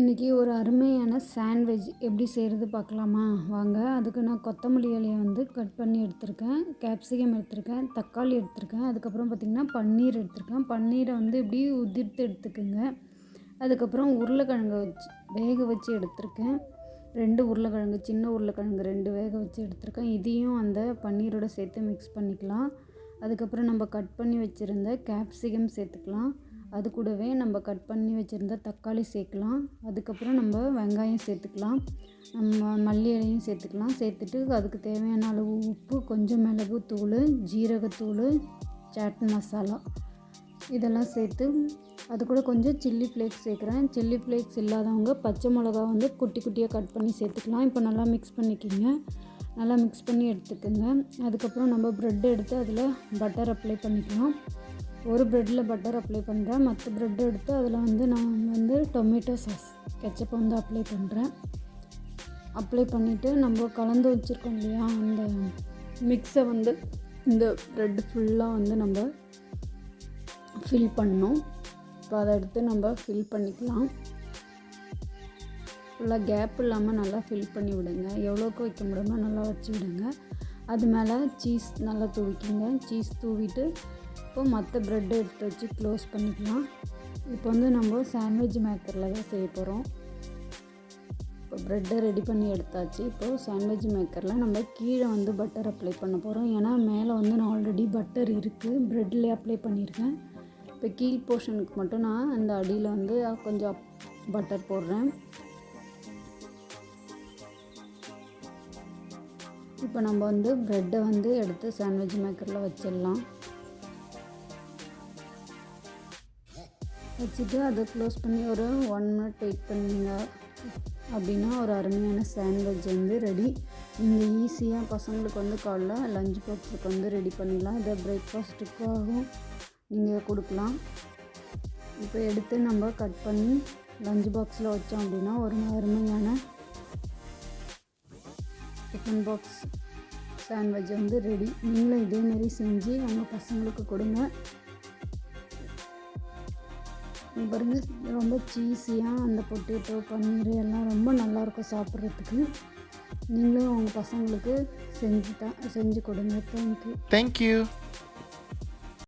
இன்றைக்கி ஒரு அருமையான சாண்ட்விச் எப்படி செய்கிறது பார்க்கலாமா? வாங்க அதுக்கு நான் கொத்தமல்லி இலையை வந்து கட் பண்ணி எடுத்திருக்கேன். கேப்சிகம் எடுத்திருக்கேன் தக்காளி எடுத்திருக்கேன். அதுக்கப்புறம் பார்த்திங்கன்னா பன்னீர் எடுத்திருக்கேன். பன்னீரை வந்து இப்படி உதிர்த்து எடுத்துக்கோங்க. அதுக்கப்புறம் உருளைக்கிழங்கு வச்சு வேக வச்சு எடுத்திருக்கேன். ரெண்டு உருளைக்கிழங்கு சின்ன உருளைக்கிழங்கு ரெண்டு வேக வச்சு எடுத்திருக்கேன். இதையும் அந்த பன்னீரோட சேர்த்து மிக்ஸ் பண்ணிக்கலாம். அதுக்கப்புறம் நம்ம கட் பண்ணி வச்சுருந்த கேப்சிகம் சேர்த்துக்கலாம். அது கூடவே நம்ம கட் பண்ணி வச்சுருந்த தக்காளி சேர்க்கலாம். அதுக்கப்புறம் நம்ம வெங்காயம் சேர்த்துக்கலாம். நம்ம மல்லி இலையும் சேர்த்துக்கலாம். சேர்த்துட்டு அதுக்கு தேவையான அளவு உப்பு கொஞ்சம் மிளகு தூள் ஜீரகத்தூள் சாட் மசாலா இதெல்லாம் சேர்த்து அது கூட கொஞ்சம் சில்லி ஃப்ளேக்ஸ் சேர்க்குறேன். சில்லி ஃப்ளேக்ஸ் இல்லாதவங்க பச்சை மிளகா வந்து குட்டி குட்டியாக கட் பண்ணி சேர்த்துக்கலாம். இப்போ நல்லா மிக்ஸ் பண்ணிக்கிங்க. நல்லா மிக்ஸ் பண்ணி எடுத்துக்கோங்க. அதுக்கப்புறம் நம்ம ப்ரெட் எடுத்து அதில் பட்டர் அப்ளை பண்ணிக்கலாம். ஒரு ப்ரெட்டில் பட்டர் அப்ளை பண்ணுறேன் மற்ற ப்ரெட் எடுத்து அதில் வந்து நான் வந்து டொமேட்டோ சாஸ் கெச்சப் வந்து அப்ளை பண்ணுறேன் அப்ளை பண்ணிவிட்டு நம்ம கலந்து வச்சுருக்கோம் இல்லையா அந்த மிக்ஸை வந்து இந்த ப்ரெட் ஃபுல்லாக வந்து நம்ம ஃபில் பண்ணோம் இப்போ அதை எடுத்து நம்ம ஃபில் பண்ணிக்கலாம். ஃபுல்லாக கேப் இல்லாமல் நல்லா ஃபில் பண்ணி விடுங்க. எவ்வளோக்கு வைக்க முடியுமோ நல்லா வச்சு விடுங்க. அது மேலே சீஸ் நல்லா தூவிக்கிங்க. சீஸ் தூவிட்டு இப்போ மற்ற ப்ரெட்டை எடுத்து வச்சு க்ளோஸ் பண்ணிக்கலாம். இப்போ வந்து நம்ம சாண்ட்விச் மேக்கரில் தான் செய்ய போகிறோம் இப்போ ப்ரெட்டை ரெடி பண்ணி எடுத்தாச்சு. இப்போது சாண்ட்விச் மேக்கரில் நம்ம கீழே வந்து பட்டர் அப்ளை பண்ண போகிறோம் ஏன்னா மேலே வந்து நான் ஆல்ரெடி பட்டர் இருக்குது ப்ரெட்லேயே அப்ளை பண்ணியிருக்கேன். இப்போ கீழ் போர்ஷனுக்கு மட்டும் நான் அந்த அடியில் வந்து கொஞ்சம் பட்டர் போடுறேன். இப்போ நம்ம வந்து ப்ரெட்டை வந்து எடுத்து சாண்ட்விச் மேக்கரில் வச்சிடலாம். வச்சுட்டு அதை க்ளோஸ் பண்ணி ஒரு ஒன் மினிட் வெயிட் பண்ணிங்க. அப்படின்னா ஒரு அருமையான சாண்ட்விச் வந்து ரெடி நீங்கள் ஈஸியாக பசங்களுக்கு வந்து காலைல லஞ்ச் பாக்ஸுக்கு வந்து ரெடி பண்ணிடலாம். இதை பிரேக்ஃபாஸ்ட்டுக்காகவும் நீங்கள் கொடுக்கலாம். இப்போ எடுத்து நம்ம கட் பண்ணி லஞ்ச் பாக்ஸில் வச்சோம் அப்படின்னா ஒரு அருமையான டிஃபன் பாக்ஸ் சாண்ட்விச் வந்து ரெடி நீங்களும் இதேமாரி செஞ்சு அவங்க பசங்களுக்கு கொடுங்க. பாருங்க ரொம்ப சீஸியாக அந்த பொட்டேட்டோ பன்னீர் எல்லாம் ரொம்ப நல்லாயிருக்கும் சாப்பிட்றதுக்கு. நீங்களும் உங்கள் பசங்களுக்கு செஞ்சு தான் செஞ்சு கொடுங்க. Thank you thank you.